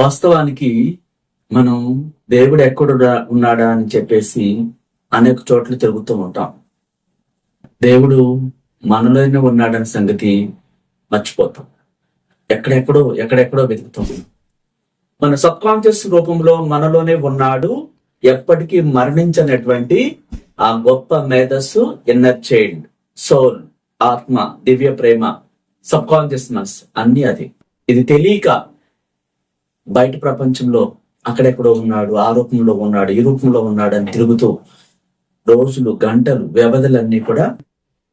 వాస్తవానికి మనం దేవుడు ఎక్కడ ఉన్నాడా అని చెప్పేసి అనేక చోట్ల తిరుగుతూ ఉంటాం. దేవుడు మనలోనే ఉన్నాడని సంగతి మర్చిపోతాం. ఎక్కడెక్కడో ఎక్కడెక్కడో వెతుకుతాం. మన సబ్కాన్షియస్ రూపంలో మనలోనే ఉన్నాడు ఎప్పటికీ మరణించనటువంటి ఆ గొప్ప మేధస్సు ఇన్నర్ చైల్డ్ సోల్ ఆత్మ దివ్య ప్రేమ సబ్కాన్షియస్నెస్ అన్ని అది. ఇది తెలియక బయట ప్రపంచంలో అక్కడెక్కడో ఉన్నాడు ఆ రూపంలో ఉన్నాడు ఈ రూపంలో ఉన్నాడు అని తిరుగుతూ రోజులు గంటలు వ్యవధులన్నీ కూడా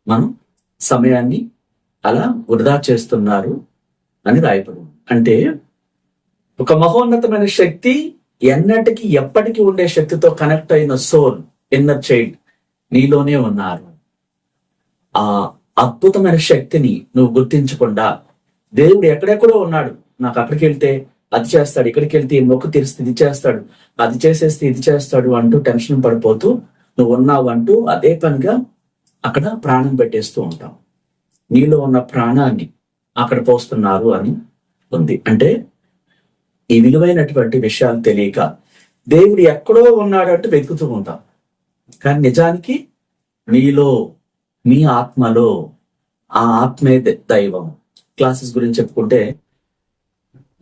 మనం సమయాన్ని అలా వృధా చేస్తున్నారు అని రాయపడు అంటే ఒక మహోన్నతమైన శక్తి ఎన్నటికి ఎప్పటికీ ఉండే శక్తితో కనెక్ట్ అయిన సోల్ ఇన్నర్ చైల్డ్ నీలోనే ఉన్నారు. ఆ అద్భుతమైన శక్తిని నువ్వు గుర్తించకుండా దేవుడు ఎక్కడెక్కడో ఉన్నాడు. నాకు అక్కడికి వెళ్తే అది చేస్తాడు ఇక్కడికి వెళ్తే ఈ మొక్కు తీరిస్తే ఇది చేస్తాడు అది చేసేస్తే ఇది చేస్తాడు అంటూ టెన్షన్ పడిపోతూ నువ్వు ఉన్నావు అంటూ అదే పనిగా అక్కడ ప్రాణం పెట్టేస్తూ ఉంటాం నీలో ఉన్న ప్రాణాన్ని అక్కడ పోస్తున్నారు అని ఉంది. అంటే ఈ విలువైనటువంటి విషయాలు తెలియక దేవుడు ఎక్కడో ఉన్నాడంటూ వెతుకుతూ ఉంటాం. కానీ నిజానికి నీలో మీ ఆత్మలో ఆ ఆత్మే దైవం. క్లాసెస్ గురించి చెప్పుకుంటే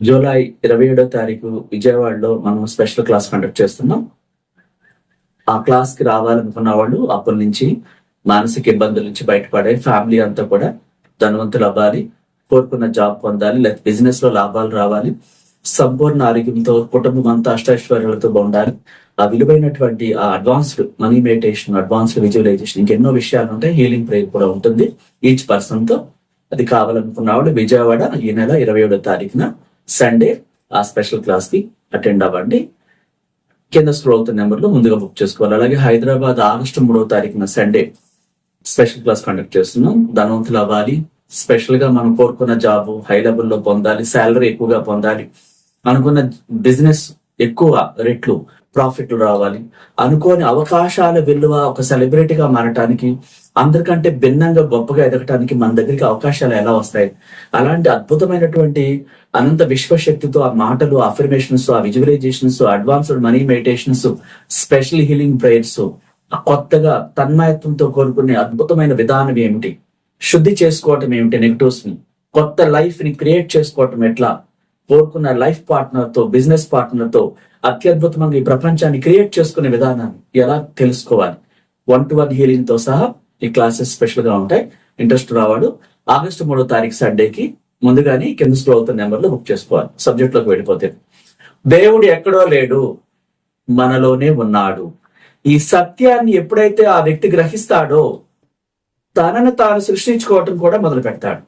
జూలై ఇరవై ఏడో తారీఖు విజయవాడలో మనం స్పెషల్ క్లాస్ కండక్ట్ చేస్తున్నాం. ఆ క్లాస్కి రావాలనుకున్న వాళ్ళు అప్పటి నుంచి మానసిక ఇబ్బందుల నుంచి బయటపడే ఫ్యామిలీ అంతా కూడా ధనవంతులు అవ్వాలి కోరుకున్న జాబ్ పొందాలి లేదా బిజినెస్లో లాభాలు రావాలి సంపూర్ణ ఆరోగ్యంతో కుటుంబం అంతా అష్టైశ్వర్యాలతో బాగుండాలి ఆ విలువైనటువంటి ఆ advanced money meditation advanced visualisation ఇంకెన్నో విషయాలు ఉంటాయి. హీలింగ్ ప్రేయర్ కూడా ఉంటుంది ఈచ్ పర్సన్తో అది కావాలనుకున్న వాళ్ళు విజయవాడ ఈ నెల ఇరవై ఏడో తారీఖున సండే ఆ స్పెషల్ క్లాస్కి అటెండ్ అవ్వండి. కింద స్క్రోల్ అవుతున్న నెంబర్లో ముందుగా బుక్ చేసుకోవాలి. అలాగే హైదరాబాద్ ఆగస్టు మూడవ తారీఖున సండే స్పెషల్ క్లాస్ కండక్ట్ చేస్తున్నాం. ధనవంతులు అవ్వాలి. స్పెషల్గా మనం కోరుకున్న జాబ్ హై లెవెల్లో పొందాలి. శాలరీ ఎక్కువగా పొందాలి. అనుకున్న బిజినెస్ ఎక్కువ రెట్లు ప్రాఫిట్లు రావాలి. అనుకోని అవకాశాల విలువ ఒక సెలబ్రిటీగా మారటానికి అందరికంటే భిన్నంగా గొప్పగా ఎదగటానికి మన దగ్గరికి అవకాశాలు ఎలా వస్తాయి? అలాంటి అద్భుతమైనటువంటి అనంత విశ్వశక్తితో ఆ మాటలు అఫర్మేషన్స్ ఆ visualisations advanced money meditations special healing prayers ఆ కొత్తగా తన్మయత్వంతో కోరుకునే అద్భుతమైన విధానం ఏమిటి? శుద్ధి చేసుకోవటం ఏమిటి నెగిటివ్స్ని? కొత్త లైఫ్ని క్రియేట్ చేసుకోవటం ఎట్లా? కోరుకున్న లైఫ్ పార్ట్నర్తో బిజినెస్ పార్ట్నర్తో అత్యద్భుతంగా ఈ ప్రపంచాన్ని క్రియేట్ చేసుకునే విధానాన్ని ఎలా తెలుసుకోవాలి? వన్ టు వన్ హీలింగ్తో సహా ఈ క్లాసెస్ స్పెషల్గా ఉంటాయి. ఇంట్రెస్ట్ రావాడు. ఆగస్టు మూడో తారీఖు సండేకి ముందుగానే కింద స్క్రోల్ అవుతున్న నెంబర్లో బుక్ చేసుకోవాలి. సబ్జెక్ట్లోకి వెళ్ళిపోతే. దేవుడు ఎక్కడో లేడు. మనలోనే ఉన్నాడు. ఈ సత్యాన్ని ఎప్పుడైతే ఆ వ్యక్తి గ్రహిస్తాడో తనను తాను సృష్టించుకోవటం కూడా మొదలు పెడతాడు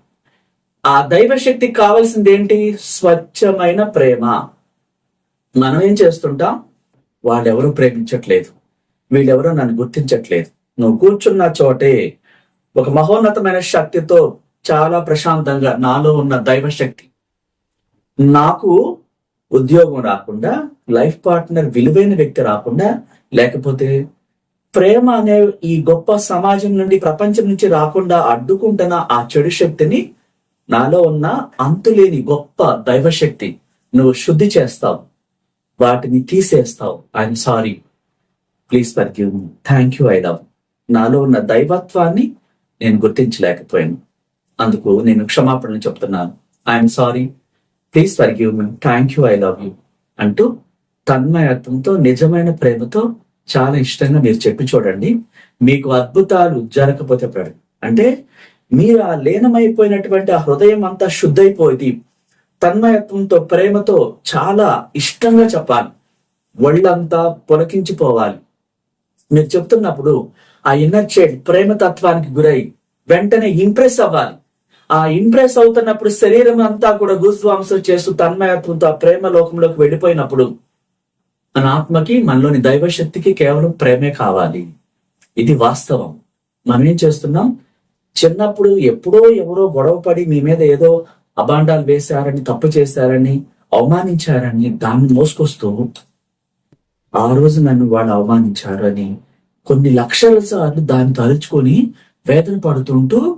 ఆ దైవశక్తికి కావాల్సింది ఏంటి స్వచ్ఛమైన ప్రేమ. మనం ఏం చేస్తుంటాం? వాళ్ళెవరూ ప్రేమించట్లేదు. వీళ్ళెవరూ నన్ను గుర్తించట్లేదు. నువ్వు కూర్చున్న చోటే ఒక మహోన్నతమైన శక్తితో చాలా ప్రశాంతంగా నాలో ఉన్న దైవ శక్తి నాకు ఉద్యోగం రాకుండా లైఫ్ పార్ట్నర్ విలువైన వ్యక్తి రాకుండా లేకపోతే ప్రేమ అనే ఈ గొప్ప సమాజం నుండి ప్రపంచం నుంచి రాకుండా అడ్డుకుంటున్న ఆ చెడు శక్తిని నాలో ఉన్న అంతులేని గొప్ప దైవశక్తి నువ్వు శుద్ధి చేస్తావు. వాటిని తీసేస్తావు. I'm sorry please forgive me thank you I love నాలో ఉన్న దైవత్వాన్ని నేను గుర్తించలేకపోయాను. అందుకు నేను క్షమాపణ చెప్తున్నాను. I'm sorry please forgive me thank you I love you అంటూ తన్మయత్వంతో నిజమైన ప్రేమతో చాలా ఇష్టంగా మీరు చెప్పి చూడండి. మీకు అద్భుతాలు జరగకపోతే ప్ర- అంటే మీరు ఆ లీనమైపోయినటువంటి ఆ హృదయం అంతా శుద్ధైపోయింది. తన్మయత్వంతో ప్రేమతో చాలా ఇష్టంగా చెప్పాలి. ఒళ్ళంతా పొలకించిపోవాలి. మీరు చెప్తున్నప్పుడు ఆ ఇన్నర్ చైల్డ్ ప్రేమ తత్వానికి గురై వెంటనే ఇంప్రెస్ అవ్వాలి. ఆ ఇంప్రెస్ అవుతున్నప్పుడు శరీరం అంతా కూడా గూస్వాంసం చేస్తూ తన్మయత్వంతో ఆ ప్రేమ లోకంలోకి వెళ్ళిపోయినప్పుడు మన ఆత్మకి మనలోని దైవశక్తికి కేవలం ప్రేమే కావాలి. ఇది వాస్తవం. మనం ఏం చేస్తున్నాం? చిన్నప్పుడు ఎప్పుడో ఎవరో గొడవపడి మీ మీద ఏదో అబాండాలు వేశారని తప్పు చేశారని అవమానించారని దాన్ని మోసుకొస్తూ ఆ రోజు నన్ను వాళ్ళు అవమానించారు అని కొన్ని లక్షల సార్లు దాన్ని తలుచుకొని వేదన పడుతుంటూ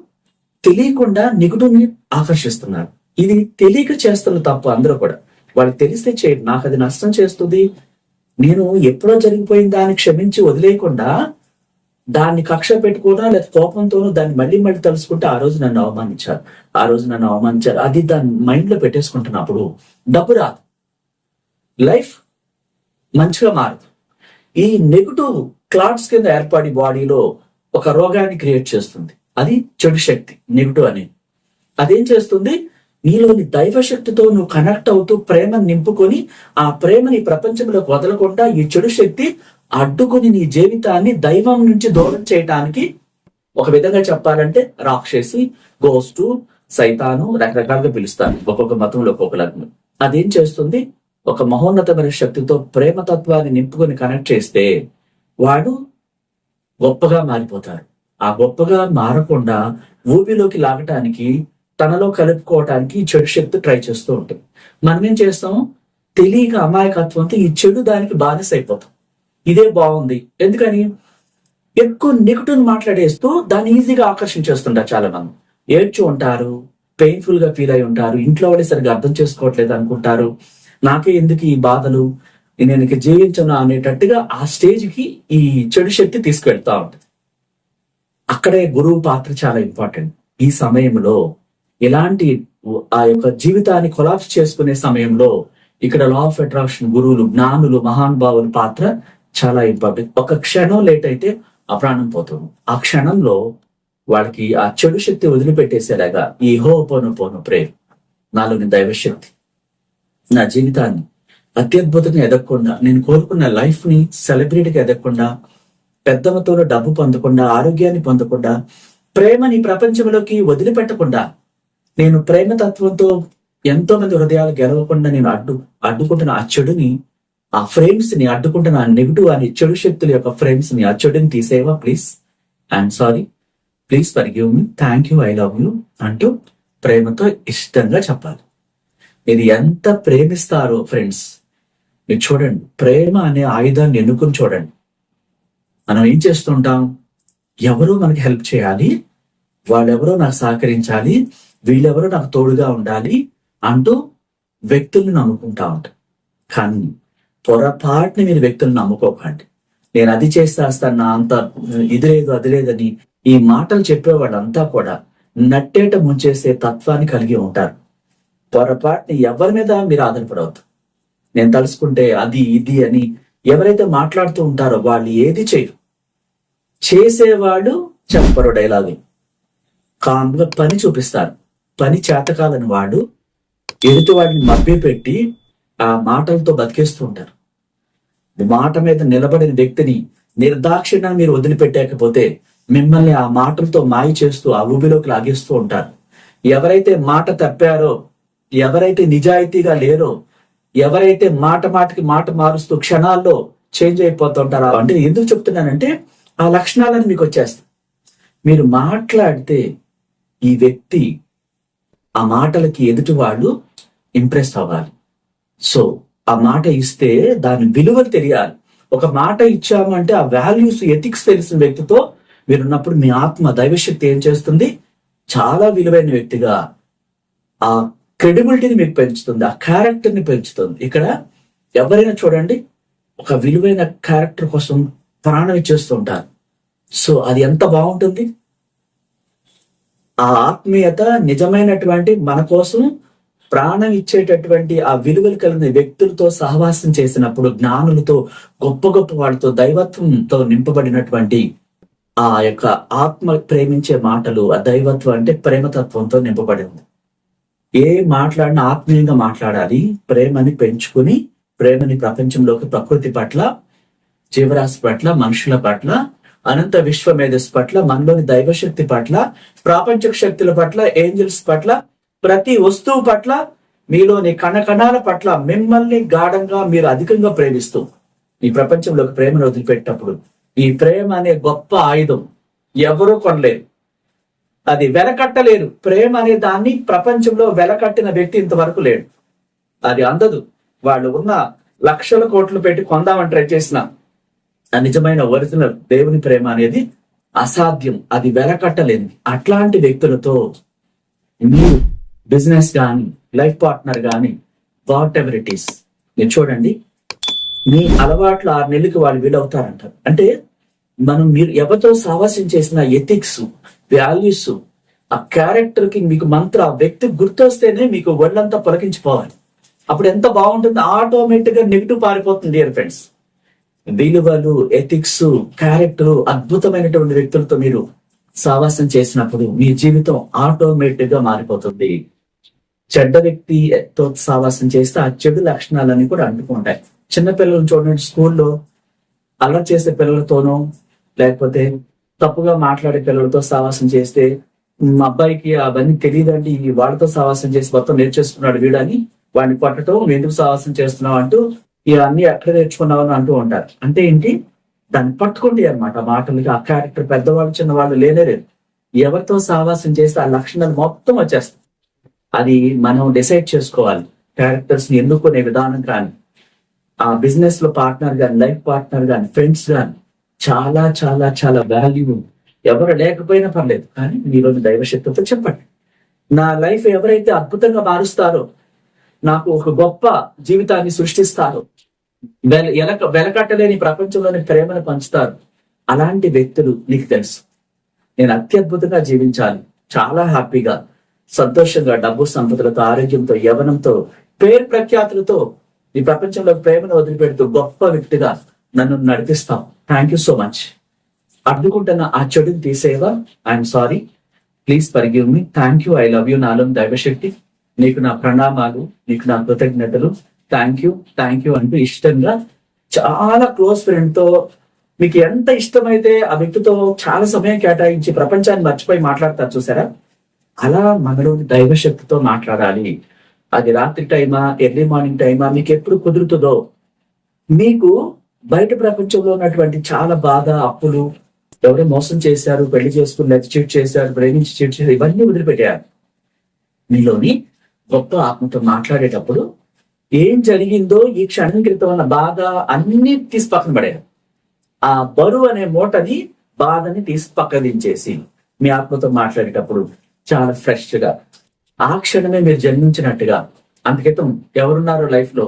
తెలియకుండా నిగుడుని ఆకర్షిస్తున్నారు. ఇది తెలియక చేస్తున్న తప్పు అందరూ కూడా. వాళ్ళకి తెలిస్తే చేయరు నాకు అది నష్టం చేస్తుంది. నేను ఎప్పుడో జరిగిపోయిన దాన్ని క్షమించి వదిలేయకుండా దాన్ని కక్ష పెట్టుకోవడం లేదా కోపంతోనూ దాన్ని మళ్ళీ మళ్ళీ తలుసుకుంటే ఆ రోజు నన్ను అవమానించారు. ఆ రోజు నన్ను అవమానించారు. అది దాన్ని మైండ్లో పెట్టేసుకుంటున్నప్పుడు డబ్బు రాదు. లైఫ్ మంచిగా మారదు. ఈ నెగిటివ్ క్లాట్స్ కింద ఏర్పడి బాడీలో ఒక రోగాన్ని క్రియేట్ చేస్తుంది. అది చెడు శక్తి నెగిటివ్ అనేది అదేం చేస్తుంది? నీలోని దైవ శక్తితో నువ్వు కనెక్ట్ అవుతూ ప్రేమను నింపుకొని ఆ ప్రేమని ప్రపంచంలోకి వదలకుండా ఈ చెడు శక్తి అడ్డుకుని నీ జీవితాన్ని దైవం నుంచి దూరం చేయటానికి ఒక విధంగా చెప్పాలంటే రాక్షసి గోస్టు సైతాను రకరకాలుగా పిలుస్తారు. ఒక్కొక్క మతంలో ఒక్కొక్కలాగా అదేం చేస్తుంది? ఒక మహోన్నతమైన శక్తితో ప్రేమతత్వాన్ని నింపుకొని కనెక్ట్ చేస్తే వాడు గొప్పగా మారిపోతారు ఆ గొప్పగా మారకుండా ఊపిలోకి లాగటానికి తనలో కలుపుకోవటానికి ఈ చెడు శక్తి ట్రై చేస్తూ ఉంటుంది. మనం ఏం చేస్తాం తెలియక అమాయకత్వంతో ఈ చెడు దానికి బానిస అయిపోతాం. ఇదే బాగుంది. ఎందుకని? ఎక్కువ నెగిటివ్ మాట్లాడేస్తూ దాన్ని ఈజీగా ఆకర్షించేస్తుంటారు చాలా మంది ఏడ్చి ఉంటారు పెయిన్ఫుల్గా ఫీల్ అయి ఉంటారు ఇంట్లో వాళ్ళే సరిగ్గా అర్థం చేసుకోవట్లేదు అనుకుంటారు. నాకే ఎందుకు ఈ బాధలు? నేను ఇక జీవించను అనేటట్టుగా ఆ స్టేజ్కి ఈ చెడు శక్తి తీసుకెళ్తా ఉంటుంది. అక్కడే గురువు పాత్ర చాలా ఇంపార్టెంట్ ఈ సమయంలో ఎలాంటి ఆ యొక్క జీవితాన్ని కొలాప్స్ చేసుకునే సమయంలో ఇక్కడ లా ఆఫ్ అట్రాక్షన్ గురువులు జ్ఞానులు మహానుభావుల పాత్ర చాలా ఇంపార్టెంట్ ఒక క్షణం లేట్ అయితే ఆ ప్రాణం పోతుంది. ఆ క్షణంలో వాళ్ళకి ఆ చెడు శక్తి వదిలిపెట్టేసేలాగా ఈ హో పోను పోను ప్రేర్ నాలోని దైవశక్తి. నా జీవితాన్ని అత్యద్భుతంగా ఎదగకుండా నేను కోరుకున్న లైఫ్ని సెలబ్రిటీగా ఎదగకుండా పెద్దలతో డబ్బు పొందకుండా ఆరోగ్యాన్ని పొందకుండా ప్రేమని ప్రపంచంలోకి వదిలిపెట్టకుండా నేను ప్రేమ తత్వంతో ఎంతో మంది హృదయాలు గెలవకుండా నేను అడ్డు అడ్డుకుంటున్న ఆ చెడుని ఆ ఫ్రేమ్స్ని అడ్డుకుంటున్న ఆ నెగిటివ్ అని చెడు శక్తుల యొక్క ఫ్రేమ్స్ని ఆ చెడుని తీసేవా please I'm sorry please forgive me thank you I love you అంటూ ప్రేమతో ఇష్టంగా చెప్పాలి. ఇది ఎంత ప్రేమిస్తారో ఫ్రెండ్స్ మీరు చూడండి. ప్రేమ అనే ఆయుధాన్ని ఎన్నుకుని చూడండి. మనం ఏం చేస్తుంటాం? ఎవరో మనకి హెల్ప్ చేయాలి. వాళ్ళెవరో నాకు సహకరించాలి. వీళ్ళెవరో నాకు తోడుగా ఉండాలి అంటూ వ్యక్తుల్ని నమ్ముకుంటా ఉంటాం. కానీ పొరపాటుని మీరు వ్యక్తులను నమ్ముకోకండి. నేను అది చేస్తాను నా అంత ఇది లేదు అది లేదని ఈ మాటలు చెప్పేవాళ్ళంతా కూడా నట్టేట ముంచేసే తత్వాన్ని కలిగి ఉంటారు. పొరపాటుని ఎవరి మీద మీరు ఆధారపడవద్దు. నేను తలుసుకుంటే అది ఇది అని ఎవరైతే మాట్లాడుతూ ఉంటారో వాళ్ళు ఏది చేయరు. చేసేవాడు చెప్పరు డైలాగు. కామ్గా పని చూపిస్తారు. పని చేతకాలని వాడు ఎదుటి వాడిని పెట్టి ఆ మాటలతో బతికేస్తూ ఉంటారు. మాట మీద నిలబడిన వ్యక్తిని నిర్దాక్షిణ్యం మీరు వదిలిపెట్టకపోతే మిమ్మల్ని ఆ మాటలతో మాయ చేస్తూ ఆ ఊబిలోకి లాగేస్తూ ఉంటారు. ఎవరైతే మాట తప్పారో ఎవరైతే నిజాయితీగా లేరో ఎవరైతే మాట మాటకి మాట మారుస్తూ క్షణాల్లో చేంజ్ అయిపోతుంటారో అంటే ఎందుకు చెప్తున్నానంటే ఆ లక్షణాలను మీకు వచ్చేస్తాయి. మీరు మాట్లాడితే ఈ వ్యక్తి ఆ మాటలకి ఎదుటి వాళ్ళు ఇంప్రెస్ అవ్వాలి. సో ఆ మాట ఇస్తే దాని విలువ తెలియాలి. ఒక మాట ఇచ్చాము అంటే ఆ వాల్యూస్ ఎథిక్స్ తెలిసిన వ్యక్తితో మీరున్నప్పుడు మీ ఆత్మ దైవశక్తి ఏం చేస్తుంది? చాలా విలువైన వ్యక్తిగా ఆ క్రెడిబిలిటీని మీకు పెంచుతుంది ఆ క్యారెక్టర్ని పెంచుతుంది. ఇక్కడ ఎవరైనా చూడండి ఒక విలువైన క్యారెక్టర్ కోసం ప్రాణం ఇచ్చేస్తుంటారు సో అది ఎంత బాగుంటుంది? ఆ ఆత్మీయత నిజమైనటువంటి మన కోసం ప్రాణం ఇచ్చేటటువంటి ఆ విలువలు కలిగిన వ్యక్తులతో సహవాసం చేసినప్పుడు జ్ఞానులతో గొప్ప గొప్ప వాళ్ళతో దైవత్వంతో నింపబడినటువంటి ఆ యొక్క ఆత్మ ప్రేమించే మాటలు ఆ దైవత్వం అంటే ప్రేమతత్వంతో నింపబడి ఉంది. ఏ మాట్లాడినా ఆత్మీయంగా మాట్లాడాలి. ప్రేమని పెంచుకుని ప్రేమని ప్రపంచంలోకి ప్రకృతి పట్ల జీవరాశి పట్ల మనుషుల పట్ల అనంత విశ్వ మేధస్సు పట్ల మనలోని దైవశక్తి పట్ల ప్రాపంచక శక్తుల పట్ల ఏంజల్స్ పట్ల ప్రతి వస్తువు పట్ల మీలోని కణకణాల పట్ల మిమ్మల్ని గాఢంగా మీరు అధికంగా ప్రేమిస్తూ ఈ ప్రపంచంలోకి ప్రేమను వదిలిపెట్టినప్పుడు ఈ ప్రేమ అనే గొప్ప ఆయుధం ఎవరూ కొనలేరు. అది వెలకట్టలేరు. ప్రేమ అనే దాన్ని ప్రపంచంలో వెలకట్టిన వ్యక్తి ఇంతవరకు లేడు. అది అందదు. వాళ్ళు ఉన్న లక్షల కోట్లు పెట్టి కొందామని ట్రై చేసిన నిజమైన ఒరిజినల్ దేవుని ప్రేమ అనేది అసాధ్యం. అది వెలకట్టలేనిది. అట్లాంటి వ్యక్తులతో మీరు బిజినెస్ కానీ లైఫ్ పార్ట్నర్ కానీ వాట్ ఎవర్ ఇట్ ఈస్ మీరు చూడండి మీ అలవాట్లు ఆరు నెలలకి వాళ్ళు వీలవుతారంటారు అంటే మనం మీరు ఎవరితో సావాసం చేసిన ఎథిక్స్ వాల్యూస్ ఆ క్యారెక్టర్కి మీకు మంత్ర ఆ వ్యక్తి గుర్తొస్తేనే మీకు ఒళ్ళంతా పొలకించిపోవాలి. అప్పుడు ఎంత బాగుంటుంది ఆటోమేటిక్గా నెగిటివ్ పారిపోతుంది డియర్ ఫ్రెండ్స్ విలువలు ఎథిక్స్ క్యారెక్టర్ అద్భుతమైనటువంటి వ్యక్తులతో మీరు సావాసం చేసినప్పుడు మీ జీవితం ఆటోమేటిక్గా మారిపోతుంది. చెడ్డ వ్యక్తితో సావాసం చేస్తే ఆ చెడు లక్షణాలన్నీ కూడా అంటుకుంటాయి. చిన్న పిల్లలు చూడండి స్కూల్లో అల్లరి చేసే పిల్లలతోనో లేకపోతే తప్పుగా మాట్లాడే పిల్లలతో సావాసం చేస్తే మా అబ్బాయికి అవన్నీ తెలియదండి ఈ వాళ్ళతో సావాసం చేసి మొత్తం నేర్చేసుకున్నాడు వీడని వాడిని పట్టడం ఎందుకు సావాసం చేస్తున్నావు అంటూ ఇవన్నీ ఎక్కడ నేర్చుకున్నావు అని అంటూ ఉంటారు. అంటే ఏంటి? దాన్ని పట్టుకోండి అనమాట మాటలకి ఆ క్యారెక్టర్ పెద్దవాళ్ళు చిన్నవాళ్ళు లేనేలేదు ఎవరితో సావాసం చేస్తే ఆ లక్షణాలు మొత్తం వచ్చేస్తాయి. అది మనం డిసైడ్ చేసుకోవాలి. క్యారెక్టర్స్ని ఎన్నుకునే విధానం కానీ ఆ బిజినెస్లో పార్ట్నర్ గాని లైఫ్ పార్ట్నర్ కానీ ఫ్రెండ్స్ కానీ చాలా చాలా చాలా వాల్యూ ఎవరు లేకపోయినా పర్లేదు. కానీ మీలోని దైవశక్తితో చెప్పండి. నా లైఫ్ ఎవరైతే అద్భుతంగా మారుస్తారో నాకు ఒక గొప్ప జీవితాన్ని సృష్టిస్తారో వెల ఎలక వెలకట్టలేని ప్రపంచంలోని ప్రేమను పంచుతారు అలాంటి వ్యక్తులు నీకు తెలుసు. నేను అత్యద్భుతంగా జీవించాలి. చాలా హ్యాపీగా సంతోషంగా డబ్బు సంపదలతో ఆరోగ్యంతో యవనంతో పేరు ప్రఖ్యాతులతో ఈ ప్రపంచంలో ప్రేమను వదిలిపెడుతూ గొప్ప వ్యక్తిగా నన్ను నడిపిస్తాం థ్యాంక్ యూ సో మచ్ అడ్డుకుంటున్న ఆ చెడుని తీసేవా I'm sorry please forgive me thank you I love you నాలో దైవశక్తి. నీకు నా ప్రణామాలు నీకు నా కృతజ్ఞతలు. థ్యాంక్ యూ థ్యాంక్ యూ అంటూ ఇష్టంగా చాలా క్లోజ్ ఫ్రెండ్తో మీకు ఎంత ఇష్టమైతే ఆ వ్యక్తితో చాలా సమయం కేటాయించి ప్రపంచాన్ని మర్చిపోయి మాట్లాడతారు చూసారా? అలా మనలోని దైవశక్తితో మాట్లాడాలి. అది రాత్రి టైమా ఎర్లీ మార్నింగ్ టైమా మీకు ఎప్పుడు కుదురుతుందో. మీకు బయట ప్రపంచంలో ఉన్నటువంటి చాలా బాధ అప్పులు ఎవరో మోసం చేశారు పెళ్ళి చేసుకుని లెక్క చీట్ చేశారు ప్రేమించి చీట్ చేశారు ఇవన్నీ వదిలిపెట్టారు మీలోని గొప్ప ఆత్మతో మాట్లాడేటప్పుడు ఏం జరిగిందో ఈ క్షణం క్రితం ఉన్న బాధ అన్ని తీసి పక్కన పడేయాలి. ఆ బరువు అనే మూటని బాధని తీసి పక్కదించేసి మీ ఆత్మతో మాట్లాడేటప్పుడు చాలా ఫ్రెష్గా ఆ క్షణమే మీరు జన్మించినట్టుగా. అందుకితం ఎవరున్నారో లైఫ్లో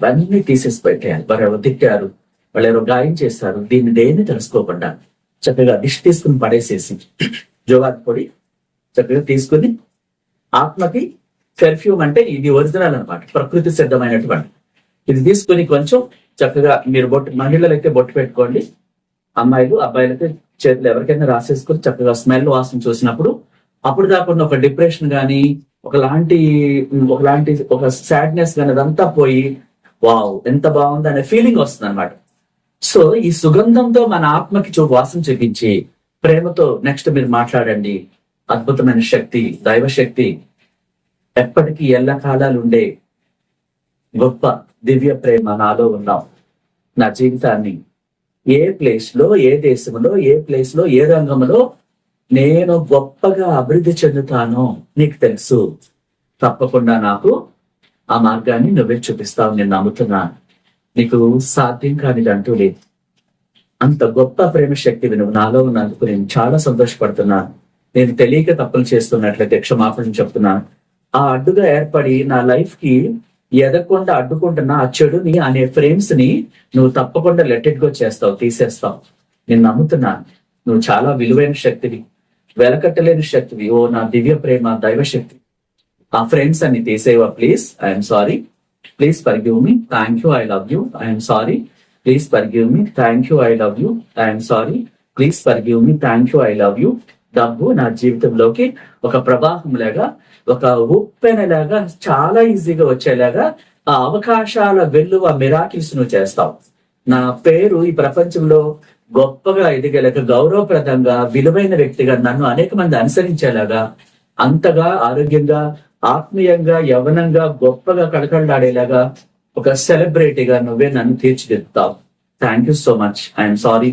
ఇవన్నీ తీసేసి పెట్టేయాలి. వారు ఎవరు తిట్టారు వాళ్ళు ఎవరో గాయం చేస్తారు దీన్ని దేన్ని తెలుసుకోకుండా చక్కగా దిష్టి తీసుకుని పడేసేసి జోగాది పొడి చక్కగా తీసుకుని ఆత్మకి పెర్ఫ్యూమ్ అంటే ఇది ఒరిజినల్ అనమాట ప్రకృతి సిద్ధమైనటువంటి. ఇది తీసుకుని కొంచెం చక్కగా మీరు బొట్టు మహిళలైతే అయితే బొట్టు పెట్టుకోండి. అమ్మాయిలు అబ్బాయిలైతే చేతులు ఎవరికైనా రాసేసుకొని చక్కగా స్మెల్ వాసన చూసినప్పుడు అప్పుడు కాకుండా ఒక డిప్రెషన్ కానీ ఒకలాంటి ఒకలాంటి ఒక సాడ్నెస్ కానీ అదంతా పోయి వావ్ ఎంత బాగుంది అనే ఫీలింగ్ వస్తుంది అనమాట సో ఈ సుగంధంతో మన ఆత్మకి చూ వాసన చూపించి ప్రేమతో నెక్స్ట్ మీరు మాట్లాడండి. అద్భుతమైన శక్తి దైవ శక్తి ఎప్పటికీ ఎల్ల కాలాలు ఉండే గొప్ప దివ్య ప్రేమ నాలో ఉన్నాం. నా జీవితాన్ని ఏ ప్లేస్లో ఏ దేశంలో ఏ ప్లేస్లో ఏ రంగంలో నేను గొప్పగా అభివృద్ధి చెందుతానో నీకు తెలుసు. తప్పకుండా నాకు ఆ మార్గాన్ని నువ్వే చూపిస్తావు నేను నమ్ముతున్నాను. నీకు సాధ్యం కానిది అంటూ లేదు. అంత గొప్ప ప్రేమ శక్తివి నువ్వు నాలో ఉన్నందుకు నేను చాలా సంతోషపడుతున్నాను. నేను తెలియక తప్పులు చేస్తున్నట్లయితే క్షమాపణ చెప్తున్నాను. ఆ అడ్డుగా ఏర్పడి నా లైఫ్కి ఎదగకుండా అడ్డుకుంటున్న ఆ చెడుని అనే ఫ్రేమ్స్ని నువ్వు తప్పకుండా లెట్ ఇట్ గో చేస్తావు తీసేస్తావు. నేను నమ్ముతున్నాను. నువ్వు చాలా విలువైన శక్తివి. వెలకట్టలేని శక్తివి. ఓ నా దివ్య ప్రేమ దైవశక్తి. ఆ ఫ్రెండ్స్ అన్ని తీసేవా please I'm sorry please forgive me thank you I love you I'm sorry please forgive me thank you I love you I'm sorry please forgive me thank you I love you డబ్బు నా జీవితంలోకి ఒక ప్రవాహం లాగా ఒక ఉప్పెనలాగా చాలా ఈజీగా వచ్చేలాగా ఆ అవకాశాల వెల్లువ మిరాకిల్స్ నువ్వు చేస్తావు. నా పేరు ఈ ప్రపంచంలో గొప్పగా ఎదిగేలాగా గౌరవప్రదంగా విలువైన వ్యక్తిగా నన్ను అనేక మంది అనుసరించేలాగా అంతగా ఆరోగ్యంగా ఆత్మీయంగా యవనంగా గొప్పగా కళకళలాడేలాగా ఒక సెలబ్రిటీగా నువ్వే నన్ను తీర్చిదిద్దుతావు. Thank you so much I'm sorry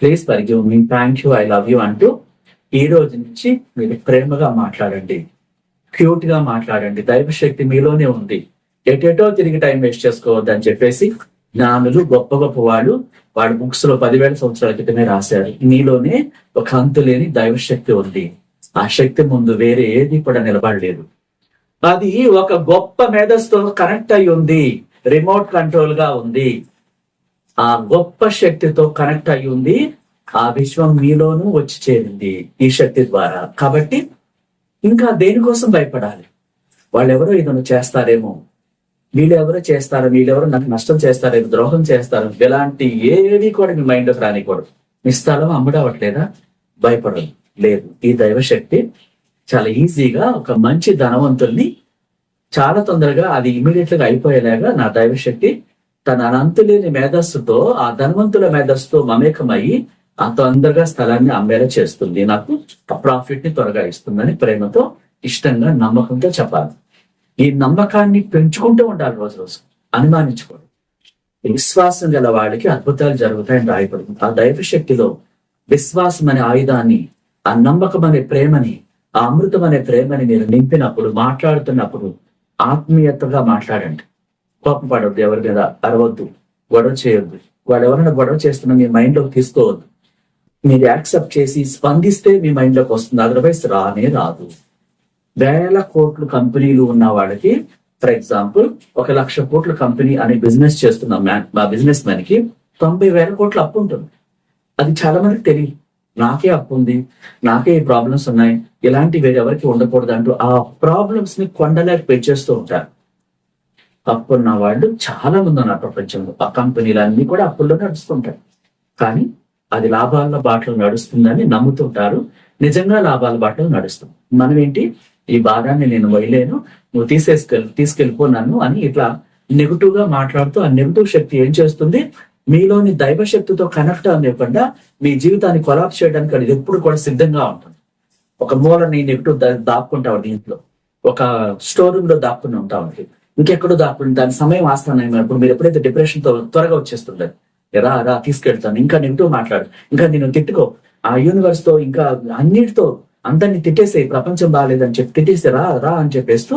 please forgive me thank you I love you అంటూ ఈ రోజు నుంచి మీరు ప్రేమగా మాట్లాడండి. క్యూట్గా మాట్లాడండి. దైవశక్తి మీలోనే ఉంది. ఎటెటో తిరిగి టైం వేస్ట్ చేసుకోవద్దని అని చెప్పేసి జ్ఞానులు గొప్ప గొప్ప వాళ్ళు వాడు బుక్స్లో పదివేల సంవత్సరాల క్రితమే రాశారు నీలోనే ఒక అంతు లేని దైవశక్తి ఉంది. ఆ శక్తి ముందు వేరే ఏది కూడా నిలబడలేదు. అది ఒక గొప్ప మేధస్తో కనెక్ట్ అయి ఉంది. రిమోట్ కంట్రోల్గా ఉంది. ఆ గొప్ప శక్తితో కనెక్ట్ అయి ఉంది. ఆ విశ్వం మీలోనూ వచ్చి చేరింది ఈ శక్తి ద్వారా. కాబట్టి ఇంకా దేనికోసం భయపడాలి? వాళ్ళెవరో ఇదను చేస్తారేమో. వీళ్ళెవరో చేస్తారు? వీళ్ళెవరో నాకు నష్టం చేస్తారు? ద్రోహం చేస్తారు? ఇలాంటి ఏవి కూడా మీ మైండ్ రానికూడదు. మీ స్థలం అమ్ముడవట్లేదా భయపడదు లేదు ఈ దైవశక్తి చాలా ఈజీగా ఒక మంచి ధనవంతుల్ని చాలా తొందరగా అది ఇమీడియట్గా అయిపోయేలాగా నా దైవశక్తి తన అనంతులేని మేధస్సుతో ఆ ధనవంతుల మేధస్సుతో మమేకమయ్యి ఆ తొందరగా స్థలాన్ని అమ్మేలా చేస్తుంది. నాకు ప్రాఫిట్ని త్వరగా ఇస్తుందని ప్రేమతో ఇష్టంగా నమ్మకంతో చెప్పాలి. ఈ నమ్మకాన్ని పెంచుకుంటూ ఉండాలి రోజు రోజు. అనుమానించుకోండి విశ్వాసం గల వాళ్ళకి అద్భుతాలు జరుగుతాయని రాయబడుతుంది ఆ దైవ శక్తిలో విశ్వాసం అనే ఆయుధాన్ని ఆ నమ్మకం అనే ప్రేమని ఆ అమృతం అనే ప్రేమని మీరు నింపినప్పుడు మాట్లాడుతున్నప్పుడు ఆత్మీయతగా మాట్లాడండి. కోపం పడవద్దు ఎవరి మీద అరవద్దు గొడవ చేయొద్దు. వాడు ఎవరైనా గొడవ చేస్తున్నా మీ మైండ్లోకి తీసుకోవద్దు. మీరు యాక్సెప్ట్ చేసి స్పందిస్తే మీ మైండ్లోకి వస్తుంది. అదర్వైజ్ రానే రాదు. వేల కోట్లు కంపెనీలు ఉన్న వాళ్ళకి ఫర్ ఎగ్జాంపుల్ ఒక లక్ష కోట్ల కంపెనీ అనే బిజినెస్ చేస్తున్న మ్యాన్ మా బిజినెస్ మ్యాన్కి తొంభై వేల కోట్ల అప్పు ఉంటుంది. అది చాలా మందికి తెలియదు. నాకే అప్పు ఉంది నాకే ఈ ప్రాబ్లమ్స్ ఉన్నాయి ఇలాంటి వేరెవరికి ఉండకూడదు అంటూ ఆ ప్రాబ్లమ్స్ని కొండలేక పెంచేస్తూ ఉంటారు. అప్పు ఉన్న వాళ్ళు చాలా మంది ఉన్నారు ప్రపంచంలో. ఆ కంపెనీలు అన్ని కూడా అప్పుల్లో నడుస్తుంటాయి. కానీ అది లాభాల బాటలో నడుస్తుందని నమ్ముతుంటారు. నిజంగా లాభాల బాటలో నడుస్తుంది. మనం ఏంటి ఈ భాగాన్ని నేను వైలేను నువ్వు తీసేసుకెళ్ తీసుకెళ్ళిపో నన్ను అని ఇట్లా నెగిటివ్గా మాట్లాడుతూ ఆ నెగిటివ్ శక్తి ఏం చేస్తుంది? మీలోని దైవ శక్తితో కనెక్ట్ అవ్వకుండా మీ జీవితాన్ని కొలాప్స్ చేయడానికి అది ఎప్పుడు కూడా సిద్ధంగా ఉంటుంది. ఒక మూలని నెగిటివ్ దాక్కుంటా ఉంది ఇంట్లో. ఒక స్టోర్ రూమ్లో దాక్కుని ఉంటా ఉంది. ఇంకెక్కడో దాక్కుని దాని సమయం ఆస్తాను ఇప్పుడు మీరు ఎప్పుడైతే డిప్రెషన్తో త్వరగా వచ్చేస్తుంటారు రా రా తీసుకెళ్తాను. ఇంకా నెగిటివ్ మాట్లాడు. ఇంకా నేను తిట్టుకో. ఆ యూనివర్స్తో ఇంకా అన్నిటితో అందరినీ తిట్టేసే ప్రపంచం బాగాలేదని చెప్పి తిట్టేసి రా రా అని చెప్పేస్తూ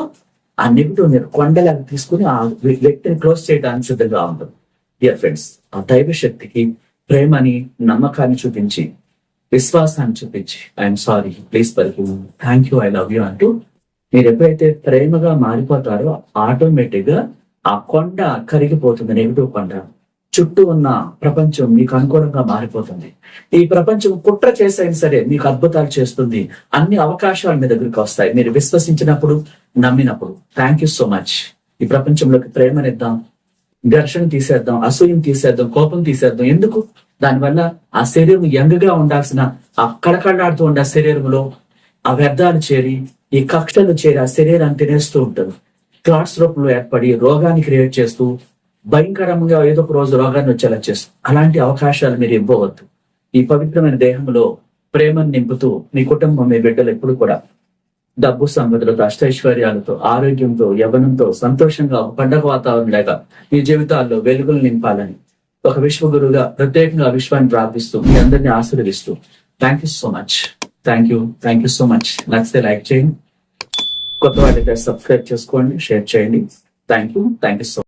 ఆ నెగిటివ్ మీరు కొండలాగా తీసుకుని ఆ వ్యక్తిని క్లోజ్ చేయడానికి సిద్ధంగా ఉంటుంది డియర్ ఫ్రెండ్స్ ఆ దైవ శక్తికి ప్రేమని నమ్మకాన్ని చూపించి విశ్వాసాన్ని చూపించి ఐఎమ్ సారీ ప్లీజ్ పలుకు thank you I love you అంటూ మీరు ఎప్పుడైతే ప్రేమగా మారిపోతారో ఆటోమేటిక్గా ఆ కొండ కరిగిపోతుంది నెగిటివ్ కొండ. చుట్టూ ఉన్న ప్రపంచం మీకు అనుకూలంగా మారిపోతుంది. ఈ ప్రపంచం కుట్ర చేసైనా సరే మీకు అద్భుతాలు చేస్తుంది. అన్ని అవకాశాలు మీ దగ్గరికి వస్తాయి. మీరు విశ్వసించినప్పుడు నమ్మినప్పుడు. థ్యాంక్ యూ సో మచ్ ఈ ప్రపంచంలోకి ప్రేమనిద్దాం. ఘర్షణ తీసేద్దాం. అసూయం తీసేద్దాం. కోపం తీసేద్దాం. ఎందుకు? దానివల్ల ఆ శరీరం యంగగా ఉండాల్సిన ఆ కడకడాడుతూ ఉండే శరీరంలో ఆ వ్యర్థాలు చేరి ఈ కక్షలు చేరి ఆ శరీరాన్ని తినేస్తూ ఉంటుంది. క్లాట్స్ రూపంలో ఏర్పడి రోగాన్ని క్రియేట్ చేస్తూ భయంకరంగా ఏదో ఒక రోజు రోగాన్ని వచ్చేలా చేస్తుంది. అలాంటి అవకాశాలు మీరు ఇవ్వవద్దు. ఈ పవిత్రమైన దేహంలో ప్రేమను నింపుతూ మీ కుటుంబం మీ బిడ్డలు ఎప్పుడు కూడా డబ్బు సంపదలతో అష్టైశ్వర్యాలతో ఆరోగ్యంతో యవనంతో సంతోషంగా ఒక పండగ వాతావరణం లేక మీ జీవితాల్లో వెలుగులు నింపాలని ఒక విశ్వగురుగా ప్రత్యేకంగా విశ్వాన్ని ప్రార్థిస్తూ మీ అందరినీ ఆశీర్వదిస్తూ thank you so much thank you thank you so much నచ్చితే లైక్ చేయండి. కొత్త వాళ్ళైతే సబ్స్క్రైబ్ చేసుకోండి షేర్ చేయండి. Thank you thank you so